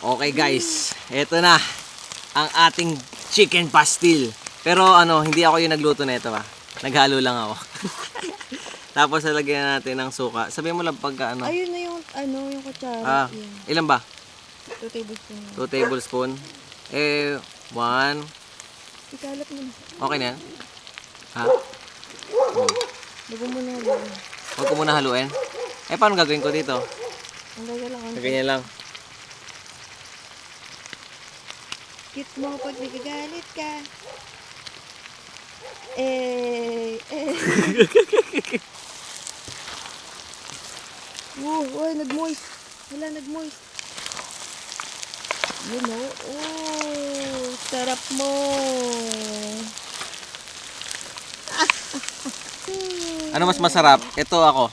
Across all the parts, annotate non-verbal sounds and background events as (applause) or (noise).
Okay guys, eto na ang ating chicken pastil. Pero ano, hindi ako yung nagluto na ito ah. Naghalo lang ako. (laughs) Tapos lalagyan natin ng suka. Sabihin mo lang pagka ano. Ayun na yung, ano, yung kutsara. Ah, Yan. ilan ba? 2 tablespoon. 2 tablespoon. Eh, 1. Ikalat mo na. Okay na yan? Ha? Bago mo na lang. Huwag ko muna haluin. Eh, paano gagawin ko dito? Ang gaya lang. Ang Ganyan lang. Cute mo pag nagagalit ka. Eh, eh. (laughs) Wow, wow, nag-moist. Wala, nag-moist. You know, oh, sarap mo. (laughs) Ano mas masarap? Ito ako.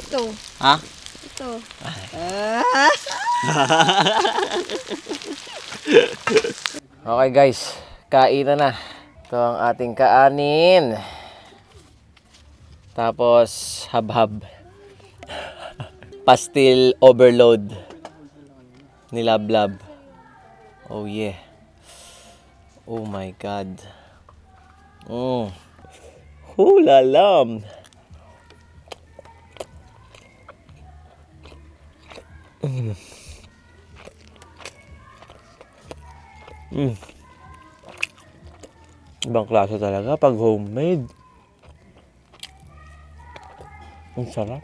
Ito, Ha? ito. (laughs) Okay guys, kainan na. Ito ang ating kaanin. Tapos habhab. Pastil overload. Nilablab. Oh yeah. Oh my god. Mm. Hulalam. Ibang klase talaga pag homemade. Ang sarap.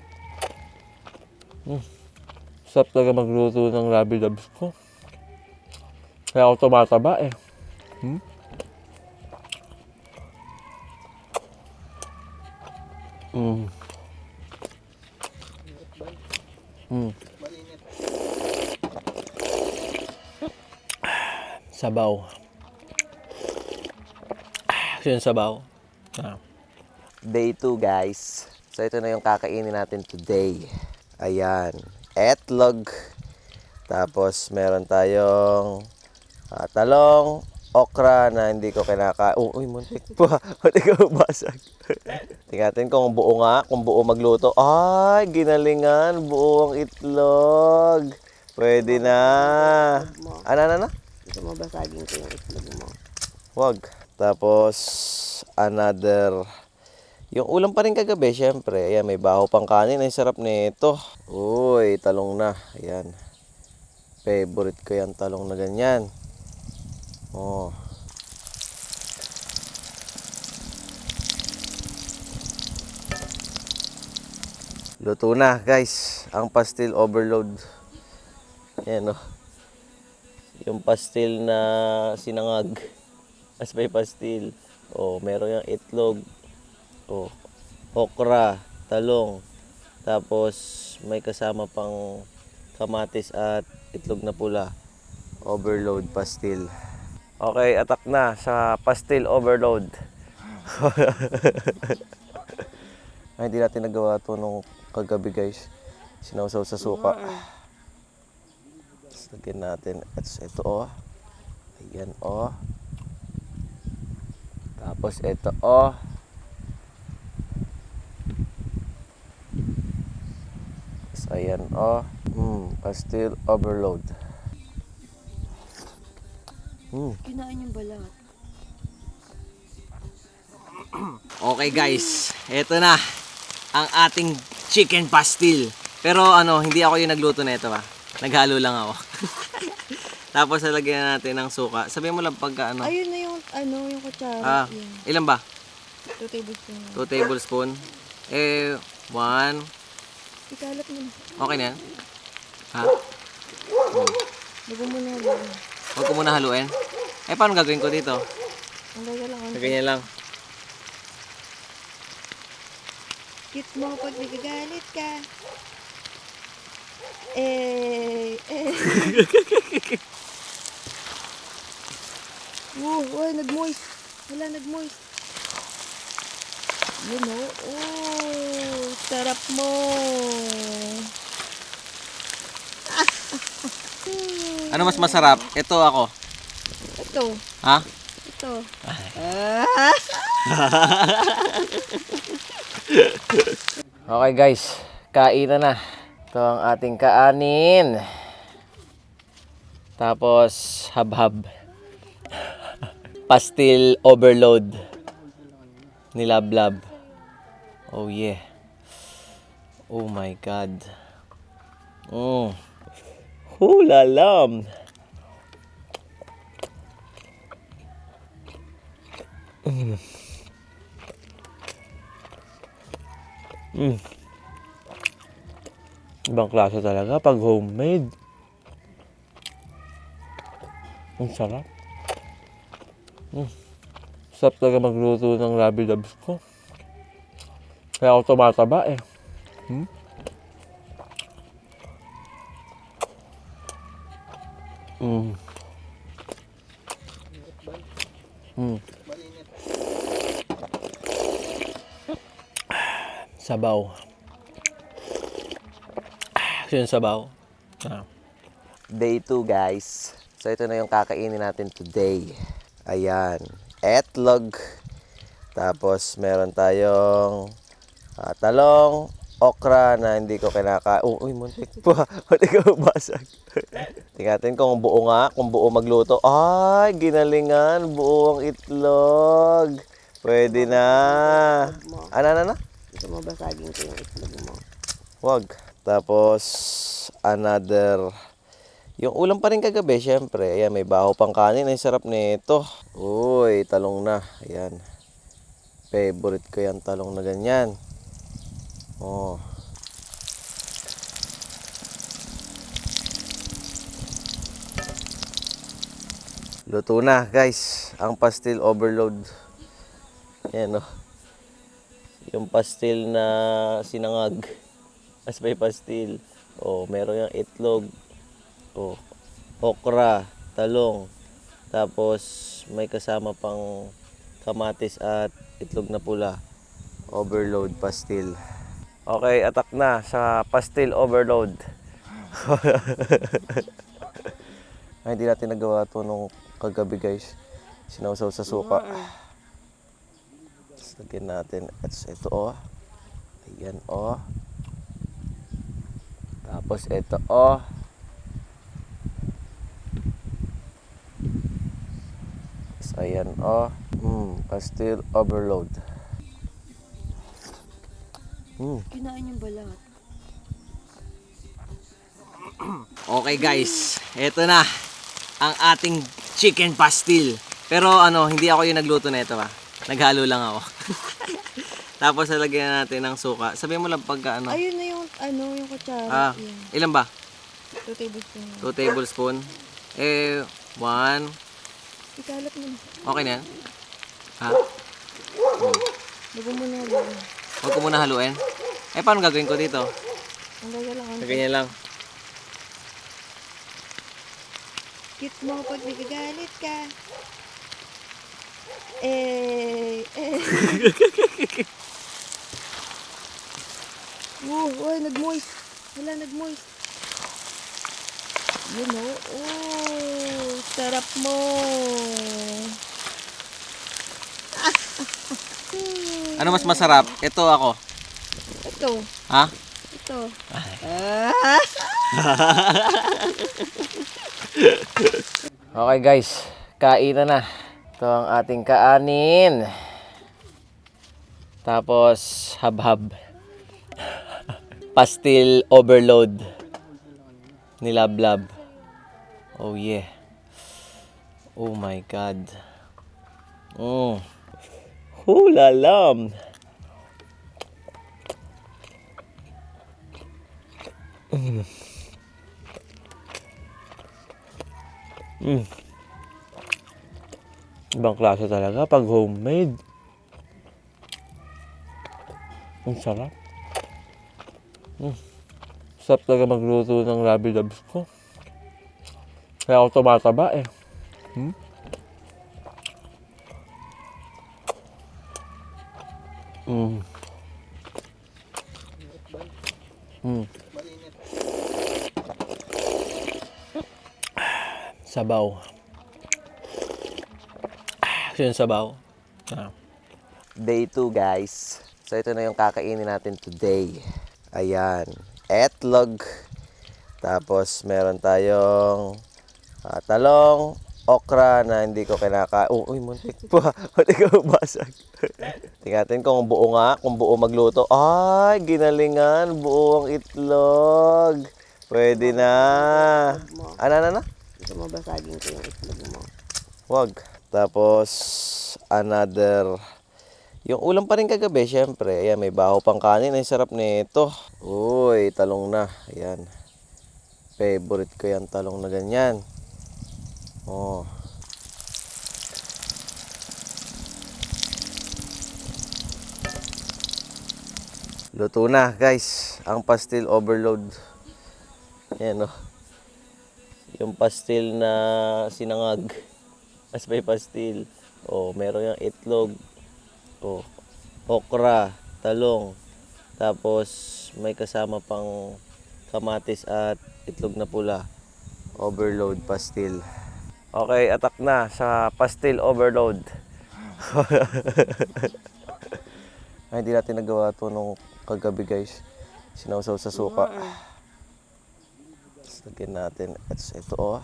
Mm. Sarap talaga magluto ng rabi dabs ko. Kaya ako tumataba eh. Hmm? Mm. Mm. Sabaw. Ito yung sabaw. Ah. Day 2 guys. So ito na yung kakainin natin today. Ayan. Etlog. Tapos meron tayong ah, talong, okra na hindi ko kinaka... Oh, uy, muntik pa. Muntik ka basag. Tingnan kung buo nga, kung buo magluto. Ay, ginalingan. Buo ang itlog. Pwede na. Ano, ano, ano? Ito mabasagin ko yung itlog mo. Wag. Tapos, another... Yung ulam pa rin kagabi, syempre. Ayan, may baho pang kanin. Ay, sarap nito. Uy, talong na. Ayan. Favorite ko yan, talong na ganyan. Oh. Luto na, guys. Ang pastil overload. Ayan, oh. Yung pastil na sinangag. (laughs) As may pastil. Oh, meron yung itlog. Oh, okra, talong. Tapos may kasama pang kamatis at itlog na pula. Overload pastil. Okay, atak na sa pastil overload. (laughs) Ay, hindi natin nagawa to nung kagabi guys. Sinawsaw sa suka. Lagyan natin. At ito oh. Ayan oh. Tapos ito oh. Tapos ayan oh. Hmm, pastil overload. Hmm. Kinain yung balat. Okay guys, eto na ang ating chicken pastil. Pero ano, hindi ako yung nagluto na ito ah. Naghalo lang ako. (laughs) Tapos lalagyan natin ng suka. Sabihin mo lang pagka ano. Ayun na yung, ano, yung kutsara. Ah, Yan. ilan ba? 2 tablespoon. 2 tablespoon. Eh, 1. Ikalat mo na. Okay na yan? Ha? Bago mo na lang. Huwag ko muna haluin. Eh, paano gagawin ko dito? Ang gaya lang. Ang Ganyan lang. cute mo pag nagagalit ka. Eh, eh. wow, wow, nag-moist. Wala, nag-moist. You know, oh, sarap mo. Ano mas masarap? Ito ako. Ito, Ha? ito. (laughs) Okay guys, kainan na. Ito ang ating kaanin. Tapos, habhab. (laughs) Pastil overload. Nilablab. Oh yeah. Oh my God. Mm. Hulalam. Mm. Ibang klase talaga pag homemade. Ang sarap. Mm. Sarap talaga magluto ng rabi dabs ko. Kaya ako tumataba eh. Hmm? Mm. Mm. Sabaw. Yung sabaw. Ah. Day 2 guys. So ito na yung kakainin natin today. Ayan. Etlog. Tapos meron tayong ah, talong, okra na hindi ko kinaka... Oh, uy, muntik pa. (laughs) Muntik ka basag. (laughs) Tingnan natin kung buo nga, kung buo magluto. Ay, ginalingan. Buo ang itlog. Pwede na. Ano, ano, ano? Ito mo basagin ko yung itlog mo. Wag. Tapos, another... Yung ulam pa rin kagabi, syempre. Ayan, may baho pang kanin. Ang sarap nito. Uy, talong na. Ayan. Favorite ko yan, talong na ganyan. Oh. Luto na, guys. Ang pastil overload. Ayan, oh. Yung pastil na sinangag. As may pastil. Oh, meron yung itlog. Oh, okra, talong. Tapos may kasama pang kamatis at itlog na pula. Overload pastil. Okay, atak na sa pastil overload. (laughs) Ay, hindi natin nagawa to nung kagabi guys. Sinawsaw sa suka. Lagyan natin. At ito oh. Ayan oh. Tapos ito oh. Tapos ayan oh. Hmm, pastil overload. Hmm. Kinain yung balat. Okay guys, eto na ang ating chicken pastil. Pero ano, hindi ako yung nagluto na ito ha. Naghalo lang ako. (laughs) Tapos lalagyan natin ng suka. Sabihin mo lang pagka ano. Ayun na yung, ano, yung kutsara. Ah, Yan. ilan ba? 2 tablespoon. 2 tablespoon. Eh, 1. Ikalat mo na. Okay na yan? Ha? Bago mo na lang. Huwag ko muna haluin. Eh, paano gagawin ko dito? Ang gagalang ang Ganyan lang. cute mo pag nagagalit ka. Eh, eh. (laughs) Wow, wow, nag-moist. Wala, nag-moist. Yun o. Oh, sarap mo. Ano mas masarap? Ito ako. Ito, Ha? ito. Ah. (laughs) Okay guys, kainan na. Ito ang ating kaanin. Tapos habhab. Pastil overload. Nilablab. Oh yeah. Oh my god. Mm. Hulalam. Mm. Ibang klase talaga pag homemade. Ang sarap. Mm. Sarap talaga magluto ng rabi dabs ko. Kaya ako tumataba eh. Hmm? Mm. Mm. Sabaw. Ito yung sabaw. Ah. Day 2 guys. So ito na yung kakainin natin today. Ayan. Etlog. Tapos meron tayong ah, talong, okra na hindi ko kinaka... Oh, uy, muntik pa. Muntik ka basag. Tingnan kung buo nga, kung buo magluto. Ay, ginalingan. Buo ang itlog. Pwede na. Ano, ano, ano? Ito mabasagin ko yung itlog mo. Wag. Tapos, another... Yung ulam pa rin kagabi, syempre. Ayan, may baho pang kanin. Ang sarap nito. Uy, talong na. Ayan. Favorite ko yan talong na ganyan. Oh. Luto na, guys. Ang pastil overload. Ayan, oh. Yung pastil na sinangag. Mas may pastil. Oh, meron yung itlog. Oh, okra, talong. Tapos may kasama pang kamatis at itlog na pula. Overload pastil. Okay, atak na sa pastil overload. (laughs) Ay, hindi natin nagawa to nung kagabi guys. Sinawsaw sa suka. Tapos lagyan natin. Ito, ito oh.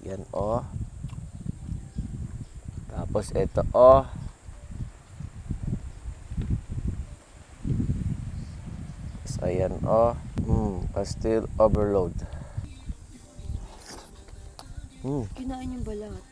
Ayan oh. Tapos ito oh. Tapos ayan oh. Mm, pastil overload. Mm. Kinain yung balat.